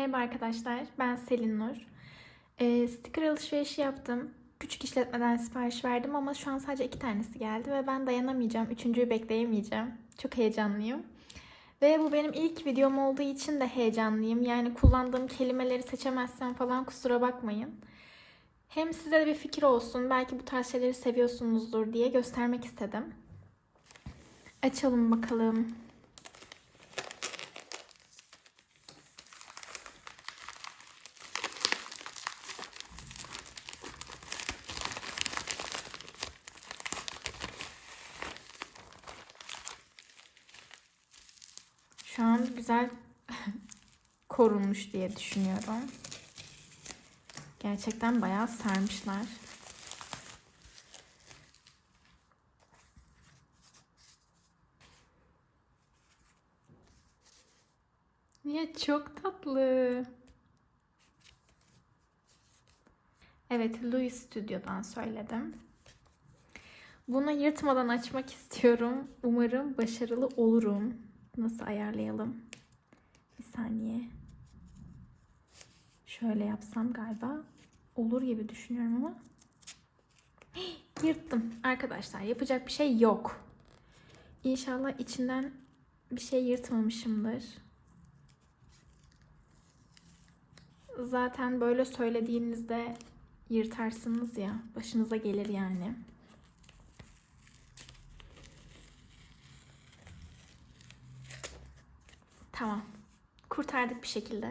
Merhaba arkadaşlar, ben Selin Nur. Ee, sticker alışverişi yaptım. Küçük işletmeden sipariş verdim ama şu an sadece iki tanesi geldi ve ben dayanamayacağım. Üçüncüyü bekleyemeyeceğim. Çok heyecanlıyım. Ve bu benim ilk videom olduğu için de heyecanlıyım. Yani kullandığım kelimeleri seçemezsem falan kusura bakmayın. Hem size de bir fikir olsun, belki bu tarz şeyleri seviyorsunuzdur diye göstermek istedim. Açalım bakalım. Şu an güzel korunmuş diye düşünüyorum. Gerçekten bayağı sarmışlar. Ya çok tatlı. Evet, Louis Studio'dan söyledim. Bunu yırtmadan açmak istiyorum. Umarım başarılı olurum. Nasıl ayarlayalım? Bir saniye. Şöyle yapsam galiba olur gibi düşünüyorum ama. Yırttım. Arkadaşlar yapacak bir şey yok. İnşallah içinden bir şey yırtmamışımdır. Zaten böyle söylediğinizde yırtarsınız ya. Başınıza gelir yani. Tamam. Kurtardık bir şekilde.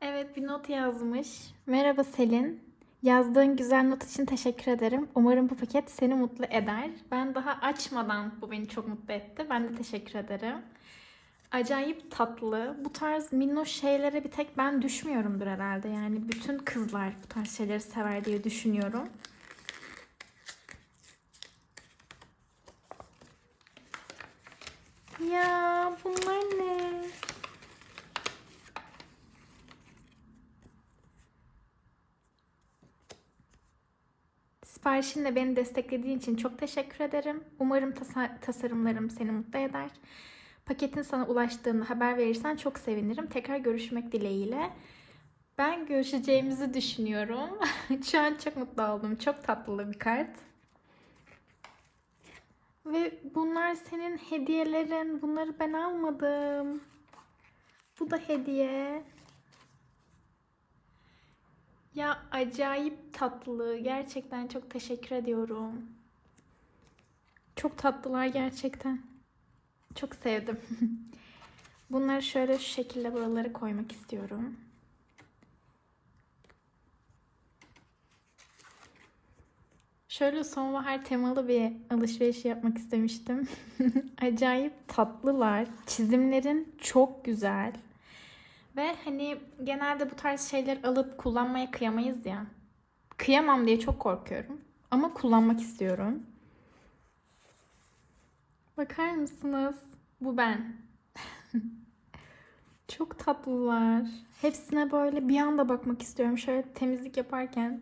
Evet bir not yazmış. Merhaba Selin. Yazdığın güzel not için teşekkür ederim. Umarım bu paket seni mutlu eder. Ben daha açmadan bu beni çok mutlu etti. Ben de teşekkür ederim. Acayip tatlı. Bu tarz minnoş şeylere bir tek ben düşmüyorumdur herhalde. Yani bütün kızlar bu tarz şeyleri sever diye düşünüyorum. Ya bunlar ne? Siparişinle beni desteklediğin için çok teşekkür ederim. Umarım tasa- tasarımlarım seni mutlu eder. Paketin sana ulaştığında haber verirsen çok sevinirim. Tekrar görüşmek dileğiyle. Ben görüşeceğimizi düşünüyorum. Şu an çok mutlu oldum. Çok tatlı bir kart. Ve bunlar senin hediyelerin. Bunları ben almadım. Bu da hediye. Ya acayip tatlı. Gerçekten çok teşekkür ediyorum. Çok tatlılar gerçekten. Çok sevdim. Bunları şöyle şu şekilde buralara koymak istiyorum. Şöyle sonbahar temalı bir alışveriş yapmak istemiştim. Acayip tatlılar. Çizimlerin çok güzel. Ve hani genelde bu tarz şeyler alıp kullanmaya kıyamayız ya. Kıyamam diye çok korkuyorum. Ama kullanmak istiyorum. Bakar mısınız? Bu ben. Çok tatlılar. Hepsine böyle bir anda bakmak istiyorum. Şöyle temizlik yaparken.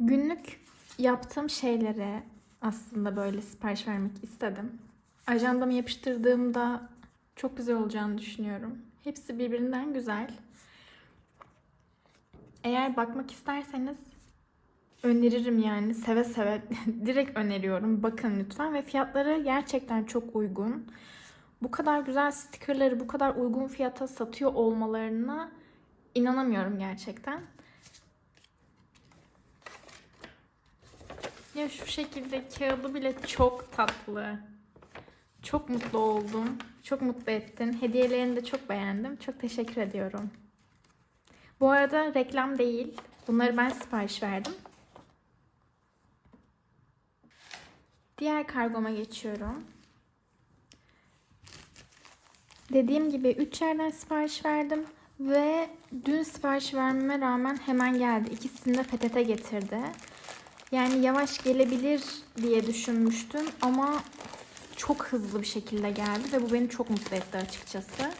Günlük yaptığım şeylere aslında böyle sipariş vermek istedim. Ajandama yapıştırdığımda çok güzel olacağını düşünüyorum. Hepsi birbirinden güzel. Eğer bakmak isterseniz öneririm yani seve seve direkt öneriyorum. Bakın lütfen ve fiyatları gerçekten çok uygun. Bu kadar güzel stickerları bu kadar uygun fiyata satıyor olmalarına inanamıyorum gerçekten. Ya şu şekilde kağıdı bile çok tatlı. Çok mutlu oldum. Çok mutlu ettin. Hediyelerini de çok beğendim. Çok teşekkür ediyorum. Bu arada reklam değil. Bunları ben sipariş verdim. Diğer kargoma geçiyorum. Dediğim gibi 3 yerden sipariş verdim ve dün sipariş vermeme rağmen hemen geldi. İkisini de PTT getirdi. Yani yavaş gelebilir diye düşünmüştüm ama çok hızlı bir şekilde geldi ve bu beni çok mutlu etti açıkçası.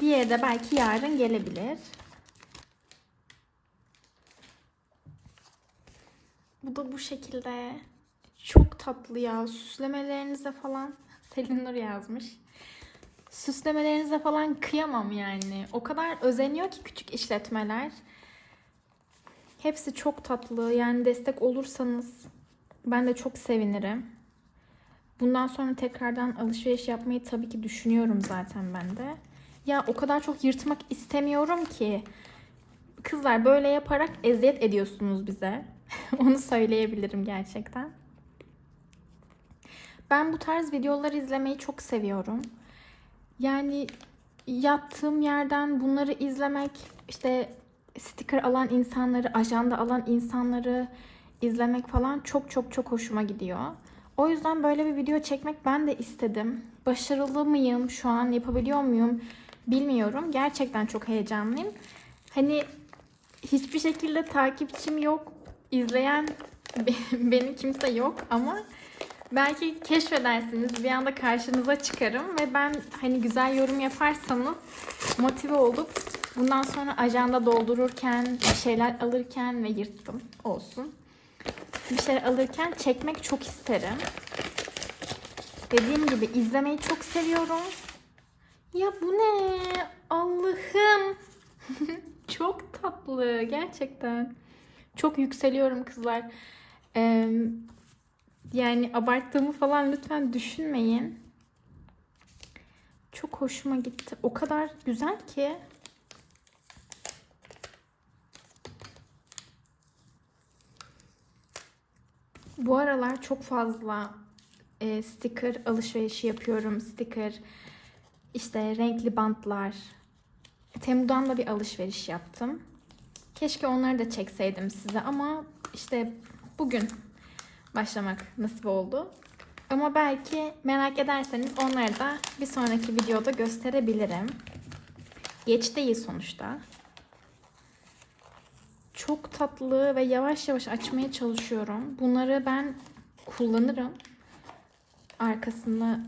Diğeri de belki yarın gelebilir. Bu da bu şekilde. Çok tatlı ya. Süslemelerinize falan Selin Nur yazmış. Süslemelerinize falan kıyamam yani. O kadar özeniyor ki küçük işletmeler. Hepsi çok tatlı. Yani destek olursanız ben de çok sevinirim. Bundan sonra tekrardan alışveriş yapmayı tabii ki düşünüyorum zaten ben de. Ya o kadar çok yırtmak istemiyorum ki. Kızlar böyle yaparak eziyet ediyorsunuz bize. Onu söyleyebilirim gerçekten. Ben bu tarz videolar izlemeyi çok seviyorum. Yani yattığım yerden bunları izlemek, işte sticker alan insanları, ajanda alan insanları izlemek falan çok çok çok hoşuma gidiyor. O yüzden böyle bir video çekmek ben de istedim. Başarılı mıyım şu an, yapabiliyor muyum bilmiyorum. Gerçekten çok heyecanlıyım. Hani hiçbir şekilde takipçim yok, izleyen benim kimse yok ama belki keşfedersiniz bir anda karşınıza çıkarım ve ben hani güzel yorum yaparsanız motive olup bundan sonra ajanda doldururken şeyler alırken ve yırttım olsun bir şeyler alırken çekmek çok isterim. Dediğim gibi izlemeyi çok seviyorum. Ya bu ne? Allah'ım. çok tatlı gerçekten. Çok yükseliyorum kızlar. Ee, yani abarttığımı falan lütfen düşünmeyin. Çok hoşuma gitti. O kadar güzel ki. Bu aralar çok fazla e, sticker alışverişi yapıyorum. Sticker, işte renkli bantlar. Temu'dan da bir alışveriş yaptım. Keşke onları da çekseydim size ama işte bugün başlamak nasip oldu. Ama belki merak ederseniz onları da bir sonraki videoda gösterebilirim. Geç değil sonuçta. Çok tatlı ve yavaş yavaş açmaya çalışıyorum. Bunları ben kullanırım. Arkasını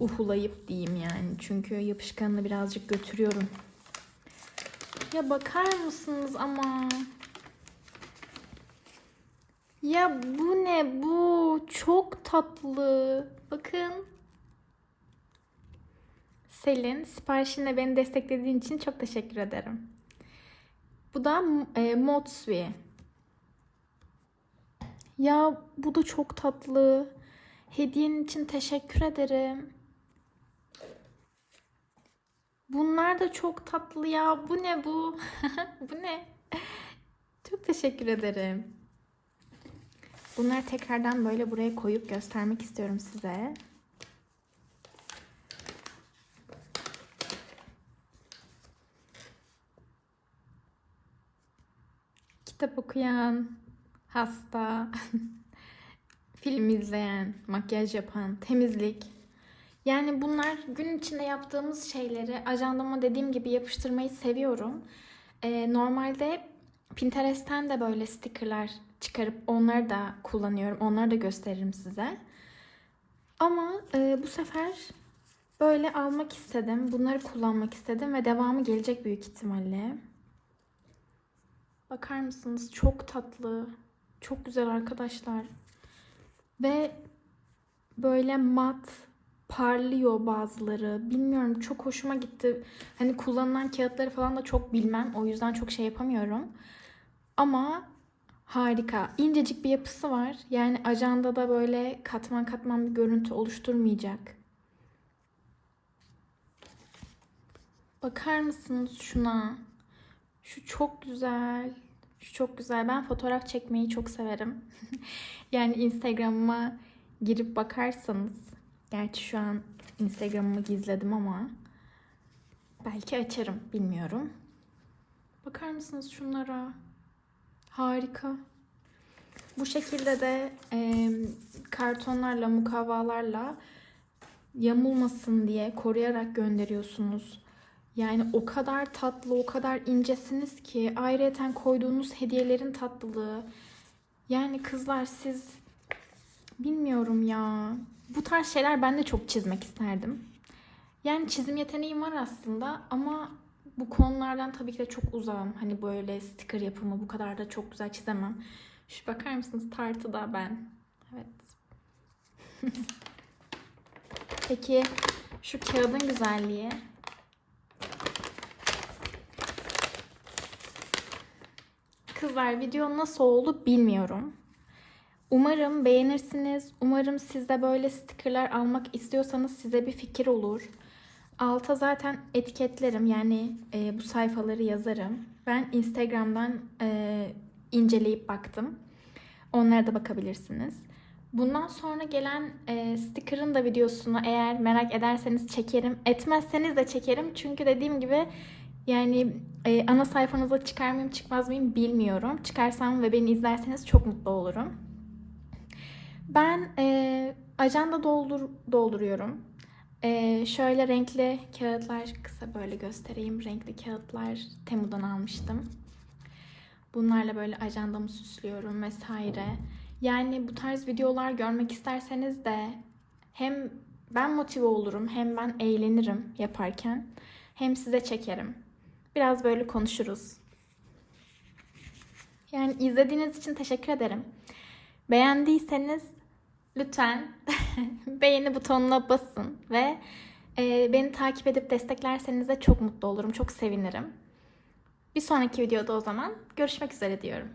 uhulayıp diyeyim yani. Çünkü yapışkanını birazcık götürüyorum. Ya bakar mısınız ama? Ya bu ne bu? Çok tatlı. Bakın. Selin, siparişinle beni desteklediğin için çok teşekkür ederim. Bu da e, Motsui. Ya bu da çok tatlı. Hediyen için teşekkür ederim. Bunlar da çok tatlı ya. Bu ne bu? bu ne? Çok teşekkür ederim. Bunları tekrardan böyle buraya koyup göstermek istiyorum size. Kitap okuyan, hasta, film izleyen, makyaj yapan, temizlik. Yani bunlar gün içinde yaptığımız şeyleri ajandama dediğim gibi yapıştırmayı seviyorum. Ee, normalde Pinterest'ten de böyle stickerlar çıkarıp onları da kullanıyorum. Onları da gösteririm size. Ama e, bu sefer böyle almak istedim. Bunları kullanmak istedim ve devamı gelecek büyük ihtimalle. Bakar mısınız? Çok tatlı. Çok güzel arkadaşlar. Ve böyle mat parlıyor bazıları. Bilmiyorum çok hoşuma gitti. Hani kullanılan kağıtları falan da çok bilmem. O yüzden çok şey yapamıyorum. Ama harika. İncecik bir yapısı var. Yani ajandada böyle katman katman bir görüntü oluşturmayacak. Bakar mısınız şuna? Şu çok güzel. Şu çok güzel. Ben fotoğraf çekmeyi çok severim. yani Instagram'ıma girip bakarsanız gerçi şu an Instagram'ımı gizledim ama belki açarım bilmiyorum. Bakar mısınız şunlara? Harika. Bu şekilde de e, kartonlarla, mukavvalarla yamulmasın diye koruyarak gönderiyorsunuz. Yani o kadar tatlı, o kadar incesiniz ki ayrıyeten koyduğunuz hediyelerin tatlılığı. Yani kızlar siz bilmiyorum ya. Bu tarz şeyler ben de çok çizmek isterdim. Yani çizim yeteneğim var aslında ama bu konulardan tabii ki de çok uzağım. Hani böyle sticker yapımı bu kadar da çok güzel çizemem. Şu bakar mısınız tartıda ben. Evet. Peki şu kağıdın güzelliği. Kızlar video nasıl oldu bilmiyorum. Umarım beğenirsiniz. Umarım siz de böyle stickerlar almak istiyorsanız size bir fikir olur. Alta zaten etiketlerim yani e, bu sayfaları yazarım. Ben Instagram'dan e, inceleyip baktım. Onlara da bakabilirsiniz. Bundan sonra gelen e, sticker'ın da videosunu eğer merak ederseniz çekerim. Etmezseniz de çekerim. Çünkü dediğim gibi yani e, ana sayfanıza çıkar mıyım çıkmaz mıyım bilmiyorum. Çıkarsam ve beni izlerseniz çok mutlu olurum. Ben e, ajanda doldur dolduruyorum. E, şöyle renkli kağıtlar kısa böyle göstereyim. Renkli kağıtlar Temu'dan almıştım. Bunlarla böyle ajandamı süslüyorum vesaire. Yani bu tarz videolar görmek isterseniz de hem ben motive olurum hem ben eğlenirim yaparken hem size çekerim. Biraz böyle konuşuruz. Yani izlediğiniz için teşekkür ederim. Beğendiyseniz lütfen beğeni butonuna basın ve e, beni takip edip desteklerseniz de çok mutlu olurum, çok sevinirim. Bir sonraki videoda o zaman görüşmek üzere diyorum.